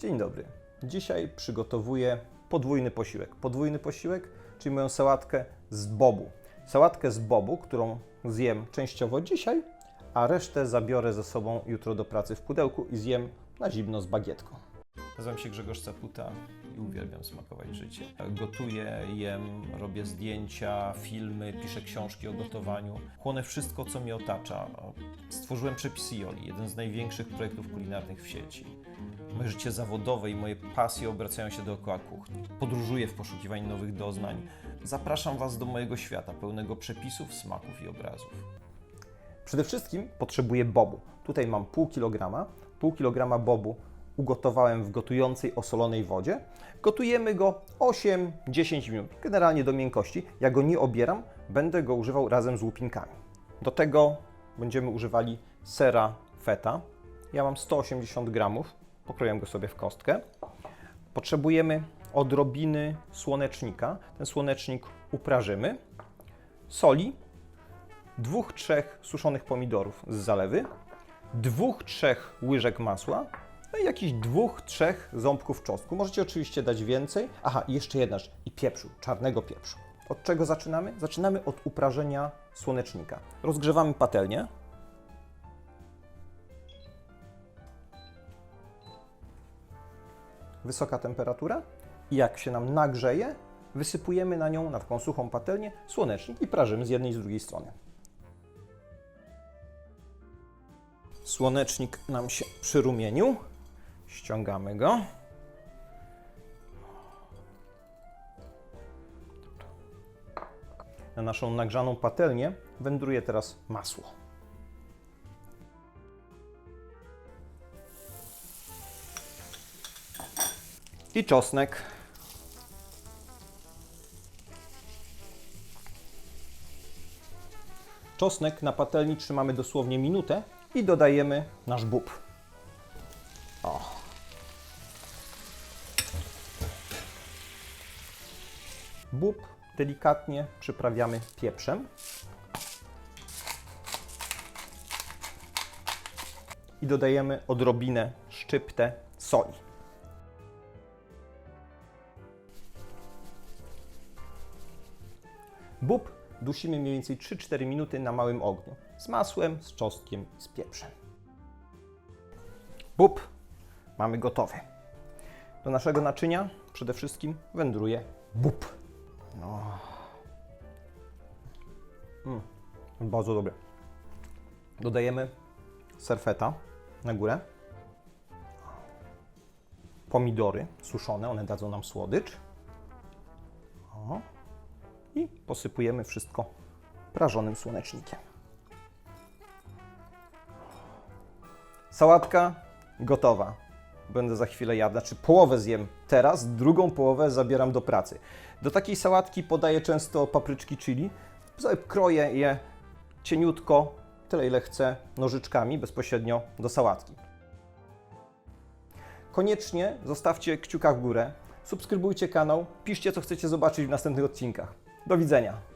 Dzień dobry. Dzisiaj przygotowuję podwójny posiłek. Podwójny posiłek, czyli moją sałatkę z bobu. Sałatkę z bobu, którą zjem częściowo dzisiaj, a resztę zabiorę ze sobą jutro do pracy w pudełku i zjem na zimno z bagietką. Nazywam się Grzegorz Caputa i uwielbiam smakować życie. Gotuję, jem, robię zdjęcia, filmy, piszę książki o gotowaniu. Chłonę wszystko, co mnie otacza. Stworzyłem Przepisy Joli, jeden z największych projektów kulinarnych w sieci. Moje życie zawodowe i moje pasje obracają się dookoła kuchni. Podróżuję w poszukiwaniu nowych doznań. Zapraszam Was do mojego świata, pełnego przepisów, smaków i obrazów. Przede wszystkim potrzebuję bobu. Tutaj mam pół kilograma. Pół kilograma bobu ugotowałem w gotującej osolonej wodzie. Gotujemy go 8-10 minut, generalnie do miękkości. Ja go nie obieram, będę go używał razem z łupinkami. Do tego będziemy używali sera feta. Ja mam 180 gramów, pokroję go sobie w kostkę. Potrzebujemy odrobiny słonecznika. Ten słonecznik uprażymy. Soli, dwóch, trzech suszonych pomidorów z zalewy, dwóch, trzech łyżek masła, no i jakichś dwóch, trzech ząbków czosnku. Możecie oczywiście dać więcej. Aha, i jeszcze jedna rzecz. I pieprzu, czarnego pieprzu. Od czego zaczynamy? Zaczynamy od uprażenia słonecznika. Rozgrzewamy patelnię. Wysoka temperatura. I jak się nam nagrzeje, wysypujemy na nią, na taką suchą patelnię, słonecznik i prażymy z jednej i z drugiej strony. Słonecznik nam się przyrumienił. Ściągamy go. Na naszą nagrzaną patelnię wędruje teraz masło. I czosnek. Czosnek na patelni trzymamy dosłownie minutę i dodajemy nasz bób. Bób delikatnie przyprawiamy pieprzem. I dodajemy odrobinę szczyptę soli. Bób dusimy mniej więcej 3-4 minuty na małym ogniu. Z masłem, z czosnkiem, z pieprzem. Bób mamy gotowy. Do naszego naczynia przede wszystkim wędruje bób. No. Mm, bardzo dobre. Dodajemy serfeta na górę. Pomidory suszone, one dadzą nam słodycz. O. I posypujemy wszystko prażonym słonecznikiem. Sałatka gotowa. Będę za chwilę jadł, znaczy połowę zjem teraz, drugą połowę zabieram do pracy. Do takiej sałatki podaję często papryczki chili. Kroję je cieniutko, tyle ile chcę, nożyczkami bezpośrednio do sałatki. Koniecznie zostawcie kciuka w górę, subskrybujcie kanał, piszcie co chcecie zobaczyć w następnych odcinkach. Do widzenia.